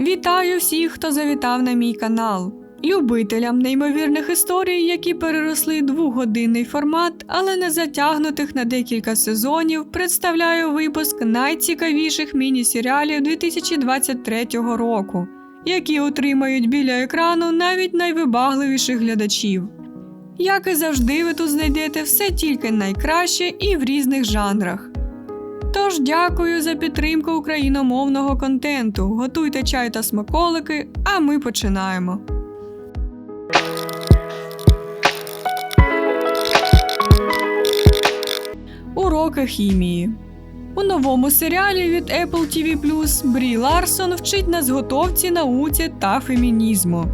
Вітаю всіх, хто завітав на мій канал. Любителям неймовірних історій, які переросли двогодинний формат, але не затягнутих на декілька сезонів, представляю випуск найцікавіших міні-серіалів 2023 року, які утримають біля екрану навіть найвибагливіших глядачів. Як і завжди, ви тут знайдете все тільки найкраще і в різних жанрах. Тож дякую за підтримку україномовного контенту. Готуйте чай та смаколики, а ми починаємо. Уроки хімії. У новому серіалі від Apple TV Брі Ларсон вчить нас готовці, науці та фемінізму.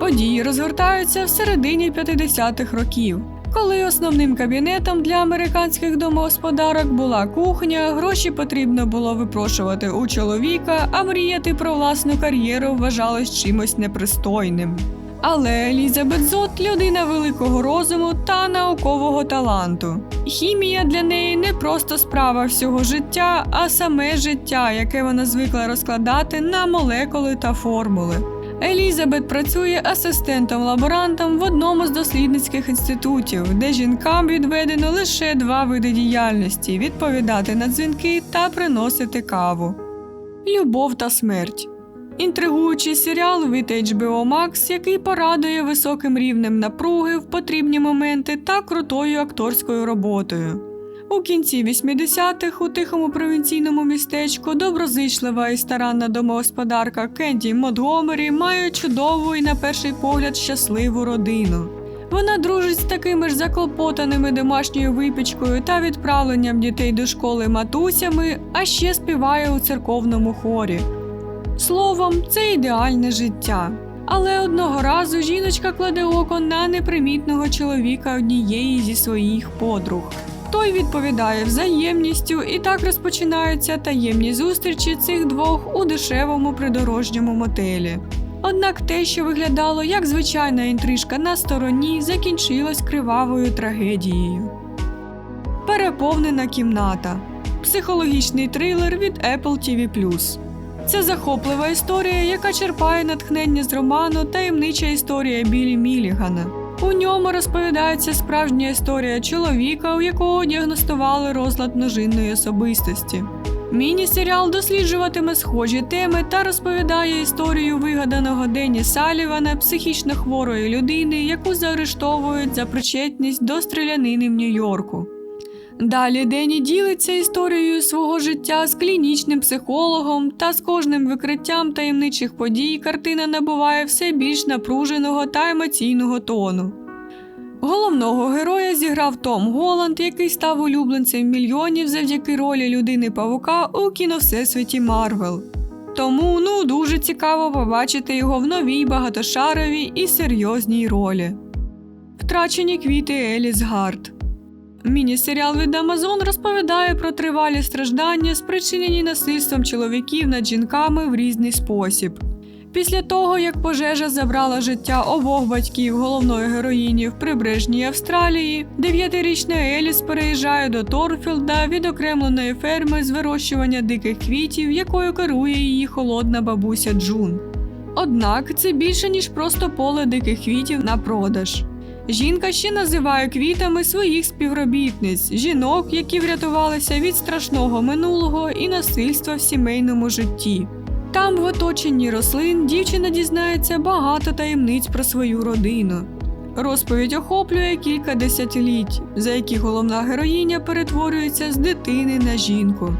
Події розгортаються в середині 50-х років. Коли основним кабінетом для американських домогосподарок була кухня, гроші потрібно було випрошувати у чоловіка, а мріяти про власну кар'єру вважалось чимось непристойним. Але Елізабет Зот людина великого розуму та наукового таланту. Хімія для неї не просто справа всього життя, а саме життя, яке вона звикла розкладати на молекули та формули. Елізабет працює асистентом-лаборантом в одному з дослідницьких інститутів, де жінкам відведено лише два види діяльності відповідати на дзвінки та приносити каву. Любов та смерть. Інтригуючий серіал від HBO Max, який порадує високим рівнем напруги в потрібні моменти та крутою акторською роботою. У кінці 80-х у тихому провінційному містечку доброзичлива і старанна домогосподарка Кенді Монтгомері має чудову і на перший погляд щасливу родину. Вона дружить з такими ж заклопотаними домашньою випічкою та відправленням дітей до школи матусями, а ще співає у церковному хорі. Словом, це ідеальне життя. Але одного разу жіночка кладе око на непримітного чоловіка однієї зі своїх подруг. Той відповідає взаємністю, і так розпочинаються таємні зустрічі цих двох у дешевому придорожньому мотелі. Однак те, що виглядало як звичайна інтрижка на стороні, закінчилось кривавою трагедією. Переповнена кімната. Психологічний трилер від Apple TV+. Це захоплива історія, яка черпає натхнення з роману Таємнича історія Білі Мілігана. У ньому розповідається справжня історія чоловіка, у якого діагностували розлад множинної особистості. Міні-серіал досліджуватиме схожі теми та розповідає історію вигаданого Дені Салівана, психічно хворої людини, яку заарештовують за причетність до стрілянини в Нью-Йорку. Далі Дені ділиться історією свого життя з клінічним психологом, та з кожним викриттям таємничих подій картина набуває все більш напруженого та емоційного тону. Головного героя зіграв Том Голланд, який став улюбленцем мільйонів завдяки ролі людини павука у кіно Всесвіті Марвел. Тому ну дуже цікаво побачити його в новій багатошаровій і серйозній ролі. Втрачені квіти Еліс Гард. Міні-серіал від Amazon розповідає про тривалі страждання, спричинені насильством чоловіків над жінками в різний спосіб. Після того, як пожежа забрала життя обох батьків головної героїні в прибережній Австралії, дев'ятирічна Еліс переїжджає до Торфілда відокремленої ферми з вирощування диких квітів, якою керує її холодна бабуся Джун. Однак це більше ніж просто поле диких квітів на продаж. Жінка ще називає квітами своїх співробітниць, жінок, які врятувалися від страшного минулого і насильства в сімейному житті. Там, в оточенні рослин, дівчина дізнається багато таємниць про свою родину. Розповідь охоплює кілька десятиліть, за які головна героїня перетворюється з дитини на жінку.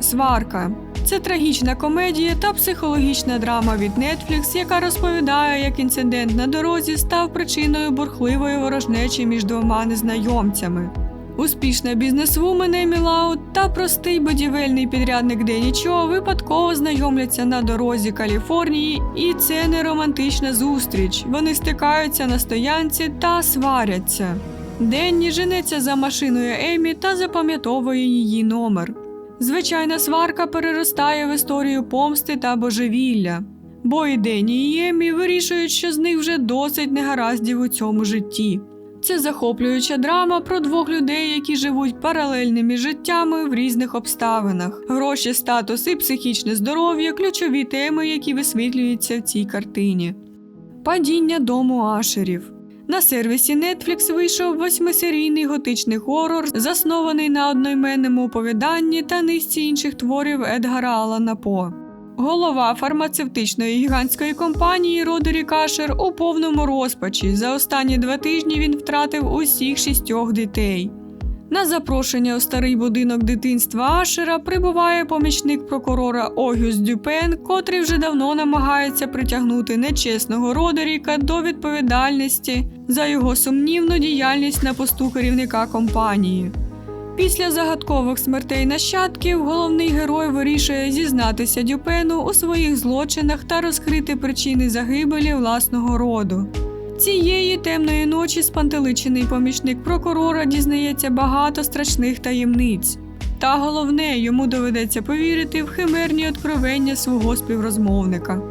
Сварка це трагічна комедія та психологічна драма від Netflix, яка розповідає, як інцидент на дорозі став причиною бурхливої ворожнечі між двома незнайомцями. Успішна бізнесвумен Емі Лаут та простий будівельний підрядник Дені Чо випадково знайомляться на дорозі Каліфорнії, і це не романтична зустріч. Вони стикаються на стоянці та сваряться. Денні женеться за машиною Емі та запам'ятовує її номер. Звичайна сварка переростає в історію помсти та божевілля. Бо і Дені і Емі вирішують, що з них вже досить негараздів у цьому житті. Це захоплююча драма про двох людей, які живуть паралельними життями в різних обставинах. Гроші, статус і психічне здоров'я ключові теми, які висвітлюються в цій картині. Падіння дому Ашерів. На сервісі Netflix вийшов восьмисерійний готичний хорор, заснований на одноіменному оповіданні та низці інших творів Едгара Алана По. Голова фармацевтичної гігантської компанії Родері Кашер у повному розпачі. За останні два тижні він втратив усіх шістьох дітей. На запрошення у старий будинок дитинства Ашера прибуває помічник прокурора Огюс Дюпен, котрий вже давно намагається притягнути нечесного Родеріка до відповідальності за його сумнівну діяльність на посту керівника компанії. Після загадкових смертей нащадків головний герой вирішує зізнатися Дюпену у своїх злочинах та розкрити причини загибелі власного роду. Цієї темної ночі спантеличений помічник прокурора дізнається багато страшних таємниць. Та головне, йому доведеться повірити в химерні откровення свого співрозмовника.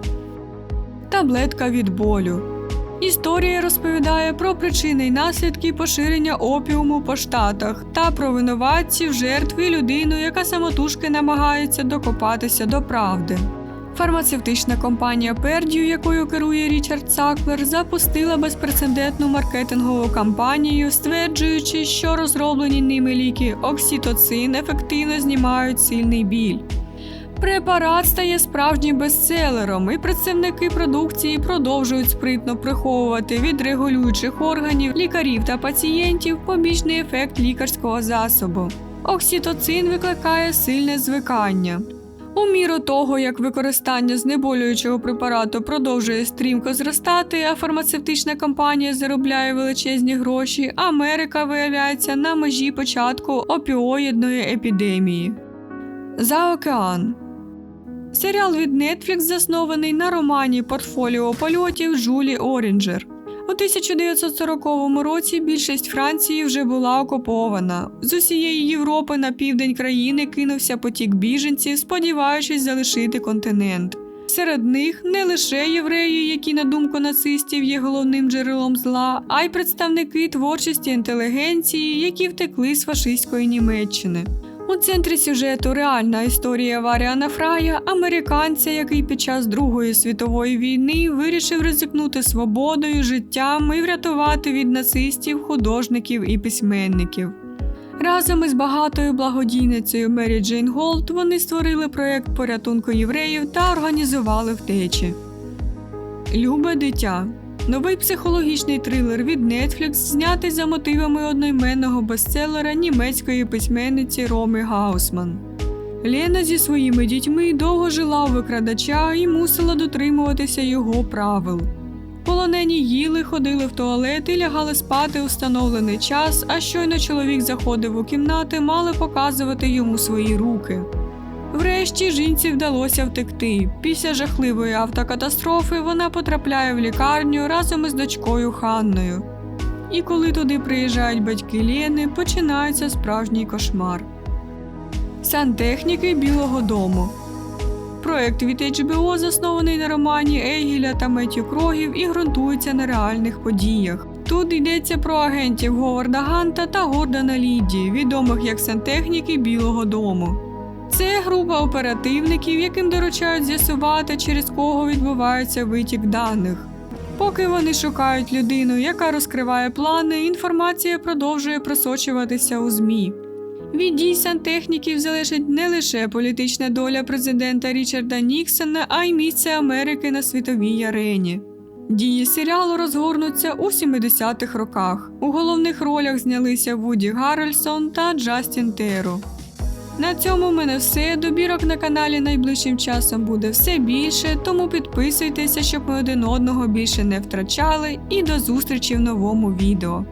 Таблетка від болю. Історія розповідає про причини й наслідки поширення опіуму по штатах та про винуватців, жертв і людину, яка самотужки намагається докопатися до правди. Фармацевтична компанія Perdue, якою керує Річард Саклер, запустила безпрецедентну маркетингову кампанію, стверджуючи, що розроблені ними ліки окситоцин ефективно знімають сильний біль. Препарат стає справжнім бестселером, і представники продукції продовжують спритно приховувати від регулюючих органів, лікарів та пацієнтів побічний ефект лікарського засобу. Окситоцин викликає сильне звикання. У міру того, як використання знеболюючого препарату продовжує стрімко зростати, а фармацевтична компанія заробляє величезні гроші, Америка виявляється на межі початку опіоїдної епідемії. За океан. Серіал від Netflix заснований на романі Портфоліо польотів Джулі Орінджер. У 1940 році більшість Франції вже була окупована. З усієї Європи на південь країни кинувся потік біженців, сподіваючись залишити континент. Серед них не лише євреї, які, на думку нацистів, є головним джерелом зла, а й представники творчості інтелігенції, які втекли з фашистської Німеччини. У центрі сюжету реальна історія Варіана Фрая, американця, який під час Другої світової війни вирішив ризикнути свободою, життям і врятувати від нацистів художників і письменників. Разом із багатою благодійницею Мері Джейн Голд вони створили проєкт порятунку євреїв та організували втечі. Любе дитя. Новий психологічний трилер від Netflix, знятий за мотивами одноіменного бестселера німецької письменниці Роми Гаусман. Лена зі своїми дітьми довго жила у викрадача і мусила дотримуватися його правил. Полонені їли, ходили в туалет і лягали спати у встановлений час, а щойно чоловік заходив у кімнати, мали показувати йому свої руки. Врешті жінці вдалося втекти. Після жахливої автокатастрофи вона потрапляє в лікарню разом із дочкою Ханною. І коли туди приїжджають батьки Лєни, починається справжній кошмар. Сантехніки Білого Дому. Проект від HBO заснований на романі Ейгіля та Меттю Крогів і ґрунтується на реальних подіях. Тут йдеться про агентів Говарда Ганта та Гордона Лідді, відомих як сантехніки Білого Дому. Це група оперативників, яким доручають з'ясувати, через кого відбувається витік даних. Поки вони шукають людину, яка розкриває плани, інформація продовжує просочуватися у ЗМІ. Від дій сантехніків залежить не лише політична доля президента Річарда Ніксона, а й місце Америки на світовій арені. Дії серіалу розгорнуться у 70-х роках. У головних ролях знялися Вуді Гаррельсон та Джастін Теро. На цьому в мене все. Добірок на каналі найближчим часом буде все більше, тому підписуйтеся, щоб ми один одного більше не втрачали. І до зустрічі в новому відео.